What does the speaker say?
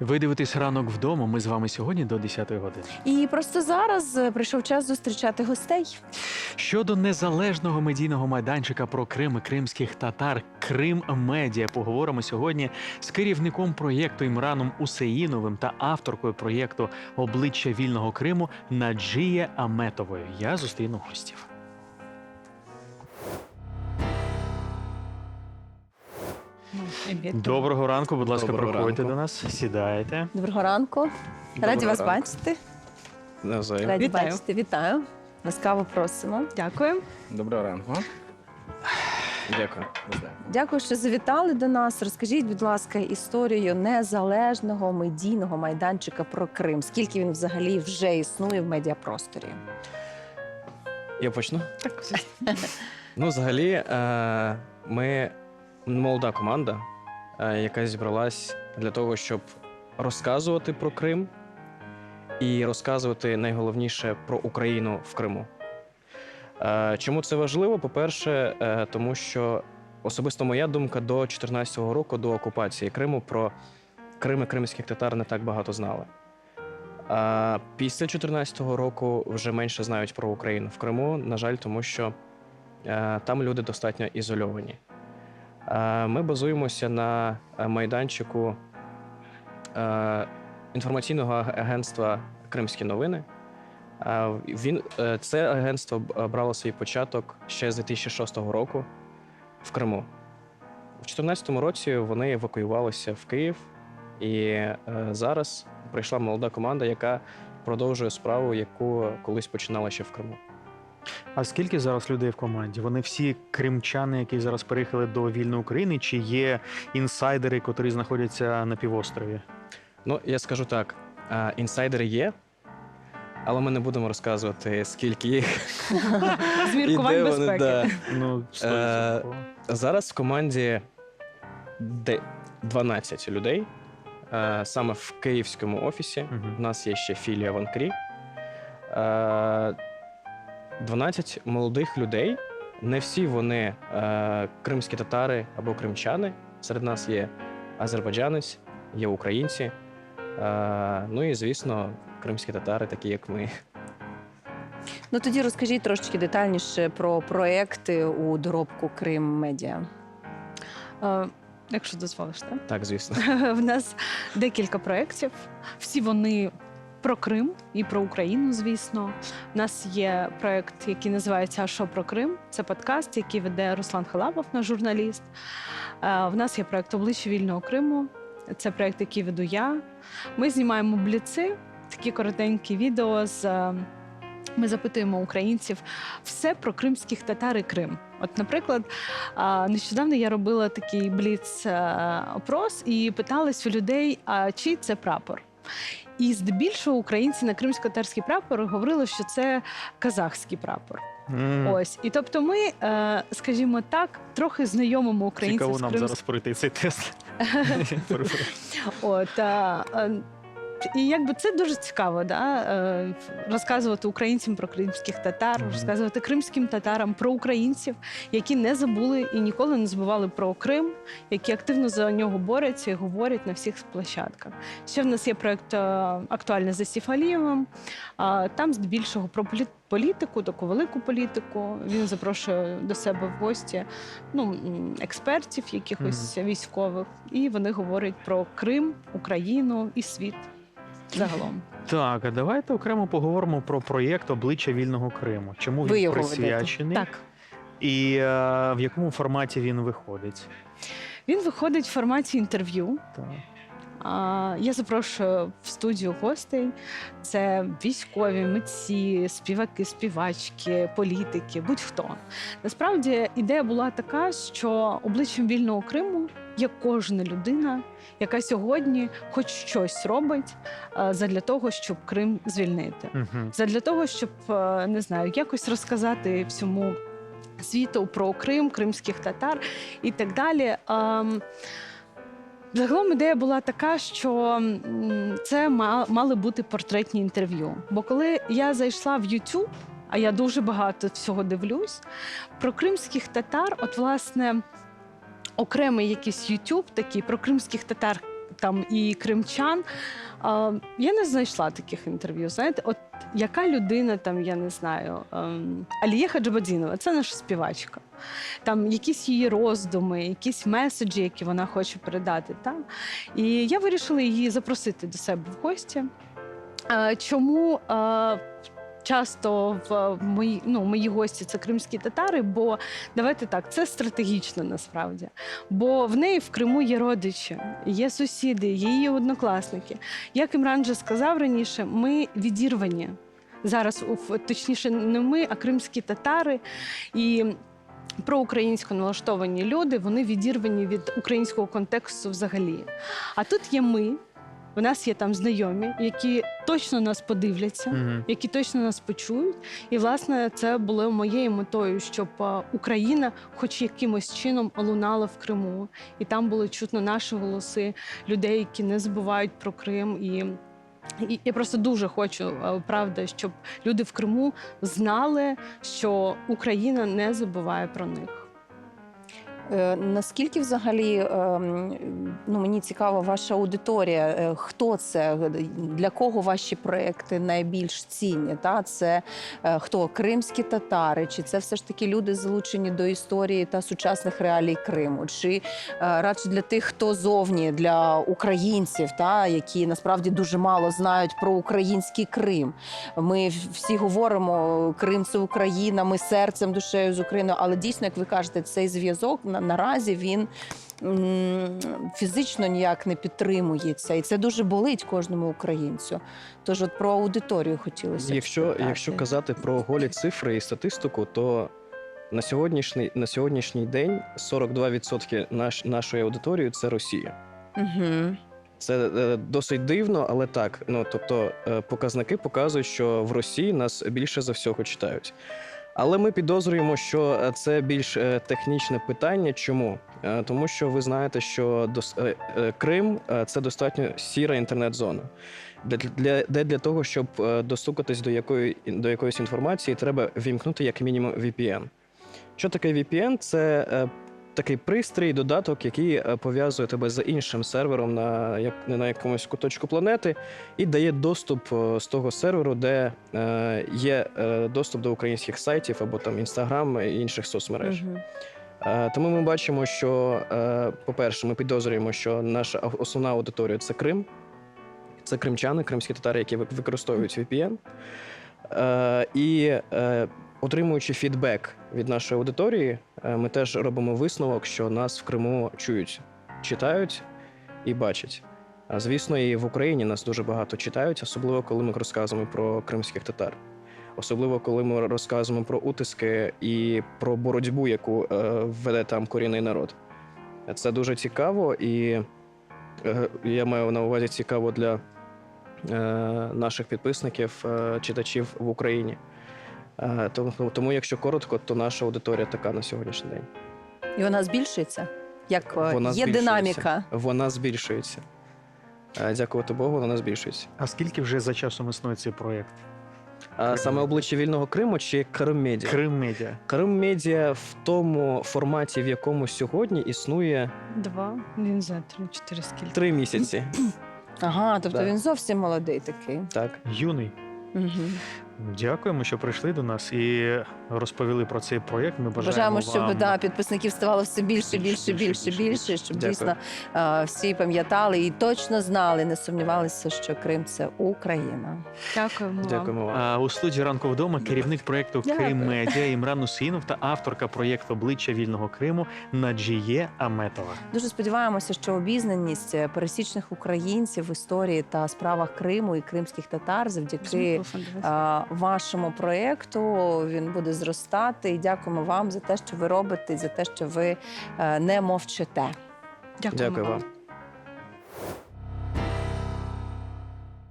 Ви дивитесь ранок вдома. Ми з вами сьогодні до 10-ї години. І просто зараз е, прийшов час зустрічати гостей. Щодо незалежного медійного майданчика про Крим і кримських татар Крим Медіа поговоримо сьогодні з керівником проєкту Імраном Усеїновим та авторкою проєкту Обличчя вільного Криму Наджія Аметовою. Я зустріну гостів. Доброго ранку, будь ласка, Доброго проходьте ранку. до нас, сідайте. Доброго ранку. Раді Доброго вас ранку. бачити. Навзаєм. Раді Вітаю. бачити. Вітаю. Ласкаво просимо. Дякую. Доброго ранку. Дякую. Дякую, що завітали до нас. Розкажіть, будь ласка, історію незалежного медійного майданчика про Крим. Скільки він взагалі вже існує в медіапросторі? Я почну. Так, Ну, взагалі, е, ми молода команда, е, яка зібралась для того, щоб розказувати про Крим і розказувати найголовніше про Україну в Криму. Е, Чому це важливо? По-перше, е, тому що особисто моя думка до 2014 року, до окупації Криму, про Крим і кримських татар не так багато знали. А після 2014 року вже менше знають про Україну в Криму, на жаль, тому що там люди достатньо ізольовані. Е, Ми базуємося на е, майданчику е, інформаційного агентства Кримські новини. Він, це агентство брало свій початок ще з 2006 року в Криму. У 2014 році вони евакуювалися в Київ, і зараз прийшла молода команда, яка продовжує справу, яку колись починала ще в Криму. А скільки зараз людей в команді? Вони всі кримчани, які зараз переїхали до вільної України, чи є інсайдери, котрі знаходяться на півострові? Ну, я скажу так: інсайдери є, але ми не будемо розказувати, скільки їх. З і міркувань де вони, безпеки. да. Ну, Е, Зараз в команді де 12 людей. Е, Саме в київському офісі. Мгм. У нас є ще філія в Анкрі. Е, 12 молодих людей. Не всі вони е, кримські татари або кримчани. Серед нас є азербайджанець, є українці. Е, ну і, звісно, кримські татари, такі як ми. Ну тоді розкажіть трошечки детальніше про проекти у доробку Крим Медіа. Е, Якщо дозволиш, так? Так, звісно. В нас декілька проєктів. Всі вони про Крим і про Україну, звісно. У нас є проєкт, який називається «А що про Крим? Це подкаст, який веде Руслан Халапов, наш журналіст. Е, В нас є проєкт Обличчя вільного Криму. Це проєкт, який веду я. Ми знімаємо бліци, такі коротенькі відео з. е, Ми запитуємо українців все про кримських татар і Крим. От, наприклад, нещодавно я робила такий бліц е, опрос і питалась у людей, а чий це прапор. І здебільшого українці на кримсько-татарський прапор говорили, що це казахський прапор. Mm. Ось, і тобто, ми, е, скажімо так, трохи знайомимо українців Цікаво з нам Кримськ... зараз пройти цей тест. От, а, і якби це дуже цікаво, да? е, розказувати українцям про кримських татар, розказувати кримським татарам про українців, які не забули і ніколи не забували про Крим, які активно за нього борються і говорять на всіх площадках. Ще в нас є проект е, актуальний за Сіфалієвим. Там здебільшого про полі- політику, таку велику політику. Він запрошує до себе в гості ну, експертів, якихось військових, і вони говорять про Крим, Україну і світ загалом. Так, а давайте окремо поговоримо про проєкт обличчя вільного Криму. Чому Ви він його ведете? присвячений Так, і е, в якому форматі він виходить? він виходить в форматі інтерв'ю. Так. А, Я запрошую в студію гостей. Це військові, митці, співаки, співачки, політики, будь-хто. Насправді ідея була така, що обличчям вільного Криму є кожна людина, яка сьогодні хоч щось робить задля того, щоб Крим звільнити. Задля того, щоб е, не знаю, якось розказати всьому світу про Крим, кримських татар і так далі. Ем, Загалом ідея була така, що це мали бути портретні інтерв'ю. Бо коли я зайшла в YouTube, а я дуже багато всього дивлюсь, про кримських татар, от власне окремий якийсь YouTube такий про кримських татар там і кримчан. А, я не знайшла таких інтерв'ю. Знаєте, от яка людина там, я не знаю, ем, Алія Хаджабадінова, це наша співачка. Там якісь її роздуми, якісь меседжі, які вона хоче передати. Та? І я вирішила її запросити до себе в гості. Е, Чому е, часто в мої, ну, мої гості це кримські татари? Бо давайте так, це стратегічно насправді. Бо в неї в Криму є родичі, є сусіди, є її однокласники. Як Імран вже сказав раніше, ми відірвані. Зараз, точніше, не ми, а кримські татари. І проукраїнсько налаштовані люди, вони відірвані від українського контексту взагалі. А тут є ми, у нас є там знайомі, які точно нас подивляться, Мгм. які точно нас почують. І власне це було моєю метою, щоб Україна, хоч якимось чином, лунала в Криму, і там було чутно наші голоси людей, які не забувають про Крим. І, і я просто дуже хочу, правда, щоб люди в Криму знали, що Україна не забуває про них. Е, Наскільки взагалі ем, ну мені цікава ваша аудиторія? Е, Хто це? Для кого ваші проекти найбільш цінні? Та це е, хто кримські татари? Чи це все ж таки люди залучені до історії та сучасних реалій Криму? Чи радше для тих, хто зовні для українців, та які насправді дуже мало знають про український Крим? Ми всі говоримо Крим це Україна, ми серцем, душею з Україною, але дійсно, як ви кажете, цей зв'язок на, наразі він. Фізично ніяк не підтримується, і це дуже болить кожному українцю. Тож, от про аудиторію хотілося. Якщо, спитати. якщо казати про голі цифри і статистику, то на сьогоднішній, на сьогоднішній день 42% наш, нашої аудиторії це Росія. Угу. Це е, досить дивно, але так. Ну тобто, е, показники показують, що в Росії нас більше за всього читають. Але ми підозрюємо, що е, це більш е, технічне питання. Чому? Е, Тому що ви знаєте, що Крим це достатньо сіра інтернет-зона. Для, для, для того, щоб достукатись до якої до якоїсь інформації, треба вімкнути як мінімум VPN. Що таке VPN? Це такий пристрій, додаток, який е, пов'язує тебе з іншим сервером на, як, на якомусь куточку планети, і дає доступ е, з того серверу, де е, є е, доступ до українських сайтів або там Інстаграм і інших соцмереж. Угу. Е, Тому ми бачимо, що, е, по-перше, ми підозрюємо, що наша основна аудиторія це Крим, це кримчани, кримські татари, які використовують VPN. Е, І е, отримуючи фідбек від нашої аудиторії, е, ми теж робимо висновок, що нас в Криму чують, читають і бачать. А звісно, і в Україні нас дуже багато читають, особливо коли ми розказуємо про кримських татар. Особливо коли ми розказуємо про утиски і про боротьбу, яку е, веде там корінний народ. Це дуже цікаво, і е, я маю на увазі цікаво для наших підписників, читачів в Україні. Е, тому, тому, якщо коротко, то наша аудиторія така на сьогоднішній день. І вона збільшується? Як е, Вона є збільшується. динаміка? Вона збільшується. Е, Дякувати Богу, вона збільшується. А скільки вже за часом існує цей проєкт? Саме обличчя вільного Криму чи Крим Медіа? Крим Медіа. Крим Медіа в тому форматі, в якому сьогодні існує Два, не знаю, три, чотири скільки. три місяці. Ага, тобто Да. він зовсім молодий такий. Так. Юний. Угу. Дякуємо, що прийшли до нас. І розповіли про цей проєкт. Ми бажаємо, Бажаємо, щоб вам... да, підписників ставало все більше, більше, більше, більше, щоб Дякую. дійсно всі пам'ятали і точно знали, не сумнівалися, що Крим це Україна. Дякуємо. Дякуємо вам. А у студії ранку вдома керівник проєкту. Крим Медіа Імран Усінов та авторка проєкту Обличчя вільного Криму Наджіє Аметова. Дуже сподіваємося, що обізнаність е, пересічних українців в історії та справах Криму і кримських татар завдяки вашому проєкту він буде зростати. І дякуємо вам за те, що ви робите, і за те, що ви е, не мовчите. Дякуємо Дякую вам. вам.